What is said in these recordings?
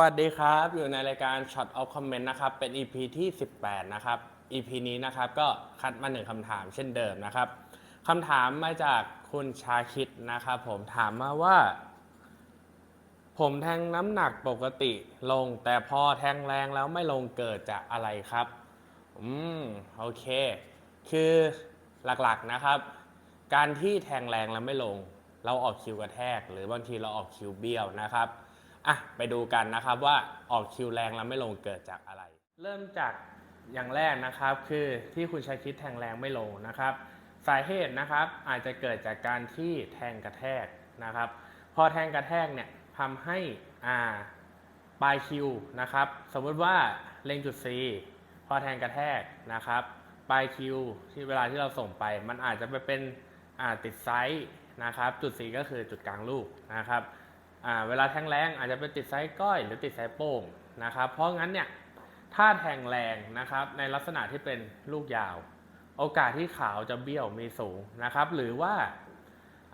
วัสดีครับ อยู่ในรายการ Shot of Comment นะครับ เป็น EP ที่ 18 นะครับ EP นี้นะครับก็คัดมาหนึ่งคำถามเช่นเดิมนะครับคำถามมาจากคุณชาคิดนะครับผมถามมาว่า ผมแทงน้ำหนักปกติลง แต่พอแทงแรงแล้วไม่ลงเกิดจากอะไรครับ อืมโอเค คือหลักๆนะครับ การที่แทงแรงแล้วไม่ลง เราออกคิวกระแทก หรือบางทีเราออกคิวเบี้ยวนะครับ อะไปดูกันนะครับว่าออกคิวแรงแล้วไม่ลงเกิดจากอะไร เริ่มจากอย่างแรกนะครับคือที่คุณชาคิดแทงแรงไม่ลงนะครับ สาเหตุนะครับอาจจะเกิดจากการที่แทงกระแทกนะครับ พอแทงกระแทกเนี่ยทำให้อ่าปลายคิวนะครับสมมติว่าเล็งจุด C พอแทงกระแทกนะครับปลายคิวที่เวลาที่เราส่งไป มันอาจจะไปเป็นอ่าติดไซส์นะครับ จุด C ก็คือจุดกลางลูกนะครับ อ่าเวลาแทงแรงอาจจะไปติดไซส์ก้อยหรือติดไซส์โป้งนะครับ เพราะงั้นเนี่ยถ้าแทงแรงนะครับในลักษณะที่เป็นลูกยาว โอกาสที่ขาวจะเบี้ยวมีสูงนะครับ หรือว่า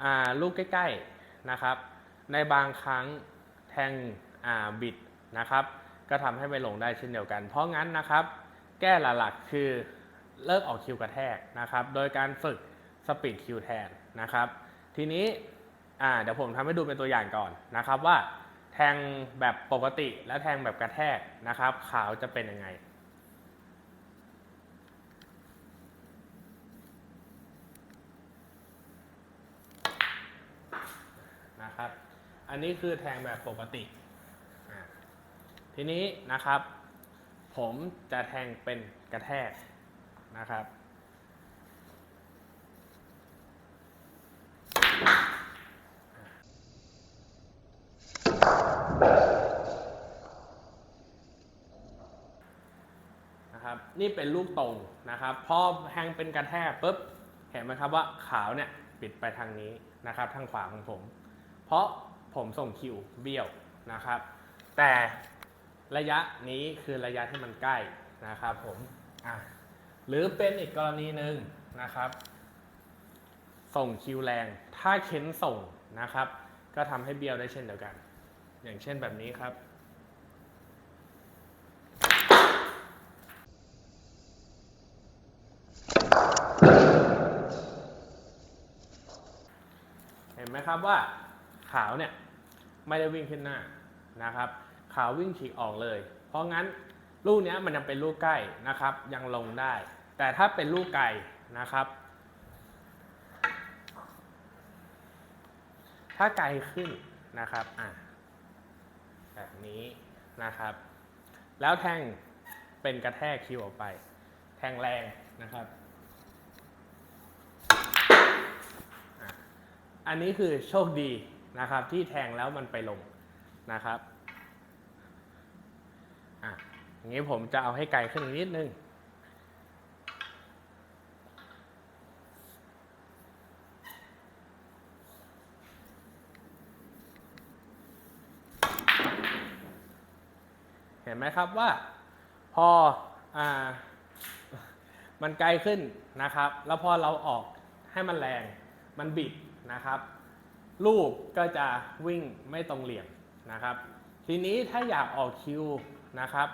อ่าลูกใกล้ๆนะครับ ในบางครั้งแทงอ่าบิดนะครับ ก็ทำให้ไม่ลงได้เช่นเดียวกัน เพราะงั้นนะครับ แก้หลักๆคือเลิกออกคิวกระแทกนะครับ โดยการฝึกสปีดคิวแทนนะครับ ทีนี้ อ่าเดี๋ยวผมทำให้ดูเป็นตัวอย่างก่อนนะครับว่าแทงแบบปกติและแทงแบบกระแทกนะครับ ขาวจะเป็นยังไงนะครับ อันนี้คือแทงแบบปกติ ทีนี้นะครับ ผมจะแทงเป็นกระแทกนะครับ นี่เป็นลูกตรงนะครับพอแทงเป็นกระแทกปุ๊บเห็นไหมครับว่าขาวเนี่ยปิดไปทางนี้นะครับ ทางขวาของผม เพราะผมส่งคิวเบี้ยวนะครับ แต่ระยะนี้คือระยะที่มันใกล้นะครับผมอะหรือเป็นอีกกรณีหนึ่งนะครับ ส่งคิวแรง ถ้าเค้นส่งนะครับ ก็ทำให้เบี้ยวได้เช่นเดียวกัน อย่างเช่นแบบนี้ครับ นไหมครับว่าขาวเนี่ยไม่ได้วิ่งขึ้นหน้านะครับ ขาววิ่งฉีกออกเลย เพราะงั้นลูกเนี้ยมันยังเป็นลูกใกล้นะครับ ยังลงได้ แต่ถ้าเป็นลูกไก่นะครับ ถ้าไกลขึ้นนะครับอะแบบนี้นะครับ แล้วแทงเป็นกระแทกคิวออกไป แทงแรงนะครับ อันนี้คือโชคดีนะครับที่แทงแล้วมันไปลงนะครับอะอย่างนี้ผมจะเอาให้ไกลขึ้นนิดนึงเห็นไหมครับว่าพออ่ามันไกลขึ้นนะครับ แล้วพอเราออกให้มันแรง มันบิด นะครับลูกก็จะวิ่งไม่ตรงเหลี่ยมนะครับ ทีนี้ถ้าอยากออกคิวนะครับ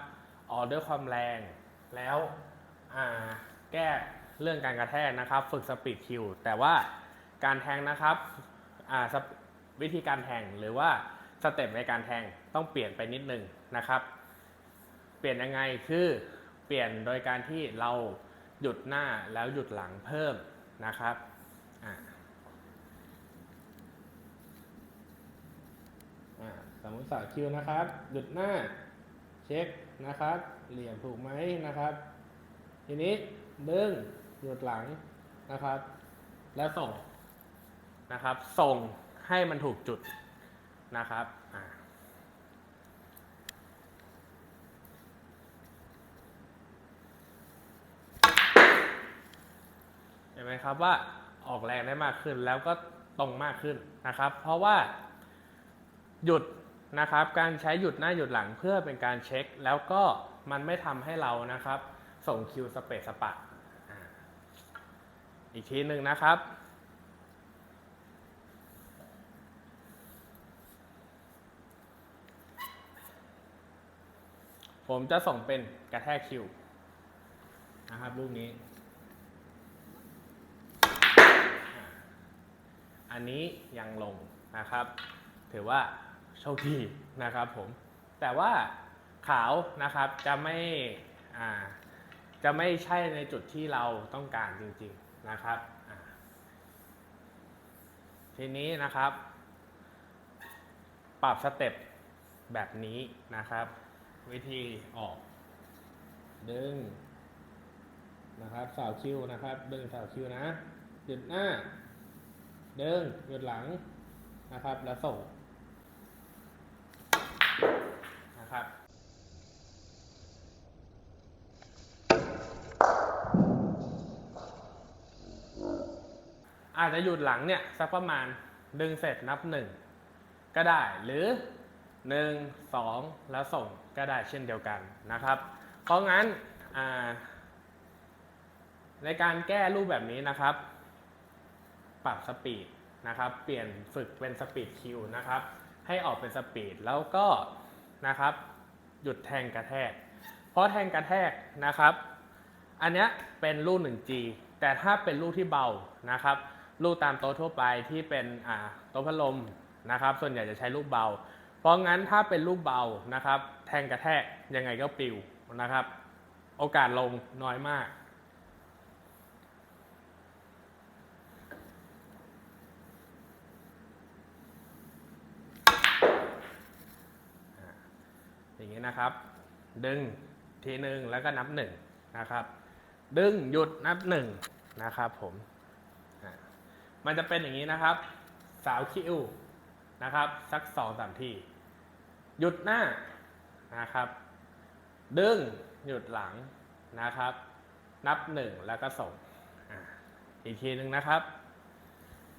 ออกด้วยความแรงแล้วแก้เรื่องการกระแทกนะครับ ฝึกสปีดคิวแต่ว่าการแทงนะครับวิธีการแทงหรือว่าสเต็ปในการแทงต้องเปลี่ยนไปนิดนึงนะครับ เปลี่ยนยังไงคือเปลี่ยนโดยการที่เราหยุดหน้าแล้วหยุดหลังเพิ่มนะครับอ่า อ่าส มมติสาวคิวนะครับ หยุดหน้า เช็คนะครับ เหลี่ยมถูกไหมนะครับ ทีนี้ดึงหยุดหลังนะครับ แล้วส่งนะครับ ส่งให้มันถูกจุดนะครับเห็นไหมครับว่าออกแรงได้มากขึ้นแล้วก็ตรงมากขึ้นนะครับ เพราะว่าหยุด นะครับการใช้หยุดหน้าหยุดหลังเพื่อเป็นการเช็ค แล้วก็มันไม่ทำให้เรานะครับ ส่งคิวสเปซสปะอ่าอีกทีหนึ่งนะครับ ผมจะส่งเป็นกระแทกคิวนะครับลูกนี้ อันนี้ยังลงนะครับ ถือว่า โชคดีนะครับผม แต่ว่าขาวนะครับจะไม่จะไม่ใช่ในจุดที่เราต้องการจริงๆนะครับทีนี้นะครับ ปรับสเต็ปแบบนี้นะครับ วิธีออก ดึงนะครับสาวคิวนะครับ ดึงสาวคิวนะหยุดหน้า ดึงหยุดหลังนะครับ แล้วส่ง นะครับอาจจะหยุดหลังเนี่ยสักประมาณดึงเสร็จนับหนึ่งก็ได้หรือหนึ่งสองแล้วส่งก็ได้เช่นเดียวกันนะครับ เพราะงั้นในการแก้รูปแบบนี้นะครับ ปรับสปีดนะครับ เปลี่ยนฝึกเป็นสปีดคิวนะครับ ให้ออกเป็นสปีดแล้วก็ นะครับ หยุดแทงกระแทก เพราะแทงกระแทกนะครับ อันนี้เป็นลูก 1G แต่ถ้าเป็นลูกที่เบานะครับ ลูกตามโต๊ะทั่วไปที่เป็นโต๊ะพัดลมนะครับ ส่วนใหญ่จะใช้ลูกเบา เพราะงั้นถ้าเป็นลูกเบานะครับ แทงกระแทกยังไงก็ปลิวนะครับ โอกาสลงน้อยมาก อย่าง นะครับ ดึงทีหนึ่งแล้วก็นับหนึ่งนะครับ ดึงหยุดนับหนึ่งนะครับผมมันจะเป็นอย่างนี้นะครับสาวคิวนะครับ สักสองสามทีหยุดหน้านะครับ ดึงหยุดหลังนะครับ นับหนึ่งแล้วก็ส่งอีกทีหนึ่งนะครับ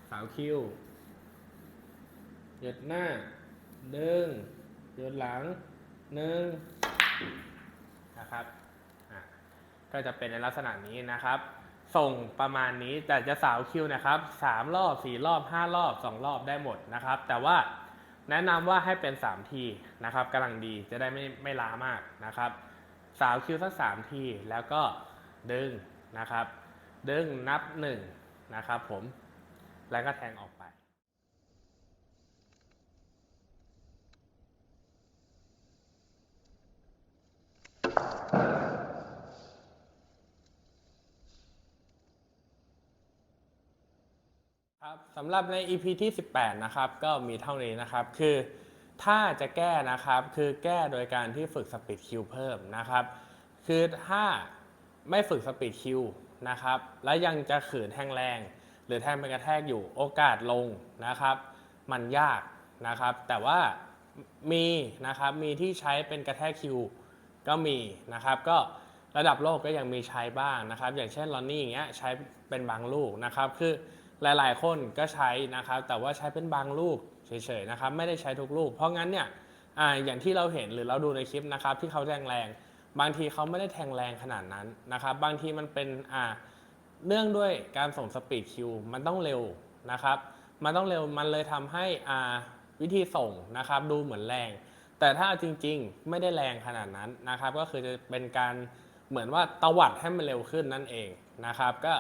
สาวคิวหยุดหน้า ดึงหยุดหลัง หนึ่งนะครับก็จะเป็นในลักษณะนี้นะครับ ส่งประมาณนี้แต่จะสาวคิวนะครับสามรอบสี่รอบห้ารอบสองรอบได้หมดนะครับ แต่ว่าแนะนำว่าให้เป็นสามทีนะครับกำลังดีจะได้ไม่ไม่ล้ามากนะครับ สาวคิวสักสามทีแล้วก็ดึงนะครับ ดึงนับหนึ่งนะครับผมแล้วก็แทงออกไป ครับสำหรับใน EP ที่ 18 นะครับก็มีเท่านี้นะครับ คือถ้าจะแก้นะครับคือแก้โดยการที่ฝึกสปีดคิวเพิ่มนะครับ คือถ้าไม่ฝึกสปีดคิวนะครับแล้วยังจะขืนแทงแรง หรือแทงไปกระแทกอยู่โอกาสลงนะครับ มันยากนะครับ แต่ว่ามีนะครับมีที่ใช้เป็นกระแทกคิวก็มีนะครับก็ระดับโลกก็ยังมีใช้บ้างนะครับ อย่างเช่นลอนนี่อย่างเงี้ยใช้เป็นบางลูกนะครับคือ หลาย ๆ คนก็ใช้นะครับแต่ว่าใช้เป็นบางลูกเฉยๆนะครับไม่ได้ใช้ทุกลูก เพราะงั้นเนี่ยออย่างที่เราเห็นหรือเราดูในคลิปนะครับที่เขาแทงแรงบางทีเขาไม่ได้แทงแรงขนาดนั้นนะครับบางทีมันเป็นอ่าเนื่องด้วยการส่งสปีดคิวมันต้องเร็วนะครับมันต้องเร็วมันเลยทำให้อ่าวิธีส่งนะครับดูเหมือนแรง แต่ถ้าจริงๆไม่ได้แรงขนาดนั้นนะครับก็คือจะเป็นการเหมือนว่าตวัดให้มันเร็วขึ้นนั่นเองนะครับก็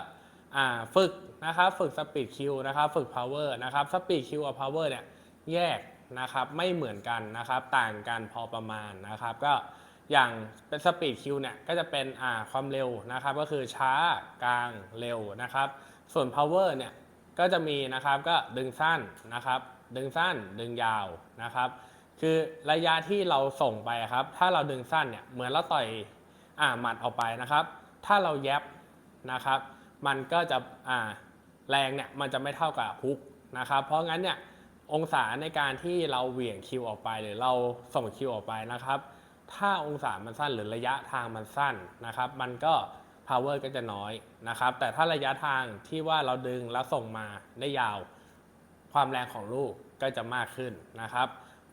ฝึกนะครับฝึกสปีดคิวนะครับฝึก power นะครับสปีดคิวกับ power เนี่ยแยกนะครับไม่เหมือนกันนะครับต่างกันพอประมาณนะครับก็อย่างเป็นสปีดคิวเนี่ยก็จะเป็นอ่าความเร็วนะครับก็คือช้ากลางเร็วนะครับส่วน power เนี่ยก็จะมีนะครับก็ดึงสั้นนะครับดึงสั้นดึงยาวนะครับคือระยะที่เราส่งไปครับถ้าเราดึงสั้นเนี่ยเหมือนเราต่อยอ่าหมัดออกไปนะครับ ถ้าเราแยบนะครับ มันก็จะอ่าแรงเนี่ยมันจะไม่เท่ากับฮุกนะครับ เพราะงั้นเนี่ยองศาในการที่เราเหวี่ยงคิวออกไป หรือเราส่งคิวออกไปนะครับ ถ้าองศามันสั้นหรือระยะทางมันสั้นนะครับ มันก็ power ก็จะน้อยนะครับ แต่ถ้าระยะทางที่ว่าเราดึงแล้วส่งมาได้ยาว ความแรงของลูกก็จะมากขึ้นนะครับ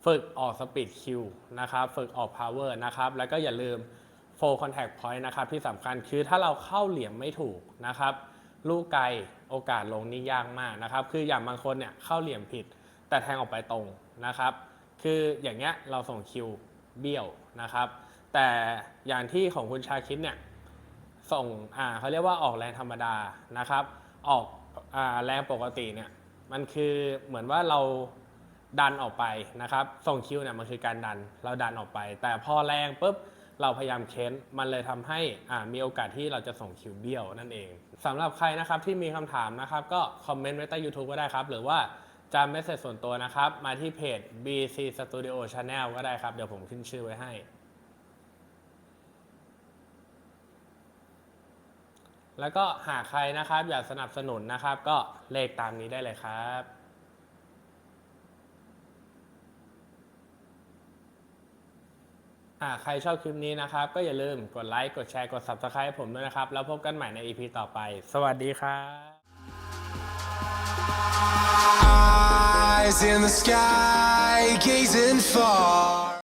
ฝึกออกสปีดคิวนะครับ ฝึกออก power นะครับ แล้วก็อย่าลืม full contact point นะครับที่สำคัญคือถ้าเราเข้าเหลี่ยมไม่ถูกนะครับลูกไกลโอกาสลงนี่ยากมากนะครับ คืออย่างบางคนเนี่ยเข้าเหลี่ยมผิด แต่แทงออกไปตรงนะครับ คืออย่างเงี้ยเราส่งคิวเบี้ยวนะครับ แต่อย่างที่ของคุณชาคิดเนี่ยส่งอ่าเขาเรียกว่าออกแรงธรรมดานะครับ ออกอ่าแรงปกติเนี่ยมันคือเหมือนว่าเราดันออกไปนะครับ ส่งคิวเนี่ยมันคือการดันเราดันออกไป แต่พอแรงปุ๊บ เราพยายามเค้นมันเลยทำให้มีโอกาสที่เราจะส่งคิวเบี้ยวนั่นเองสำหรับใครนะครับที่มีคำถามนะครับก็คอมเมนต์ไว้ใต้ YouTube ก็ได้ครับ หรือว่าจะเมสเซจส่วนตัวนะครับ มาที่เพจ BC Studio Channel ก็ได้ครับ เดี๋ยวผมขึ้นชื่อไว้ให้ แล้วก็หากใครนะครับอยากสนับสนุนนะครับ ก็เลขตามนี้ได้เลยครับ่าใครชอบคลิปนี้นะครับ ก็อย่าลืมกดไลค์ กดแชร์ กด Subscribe ให้ผมด้วยนะครับ แล้วพบกันใหม่ใน EP ต่อไป สวัสดีครับ Eyes in the sky, gazing far.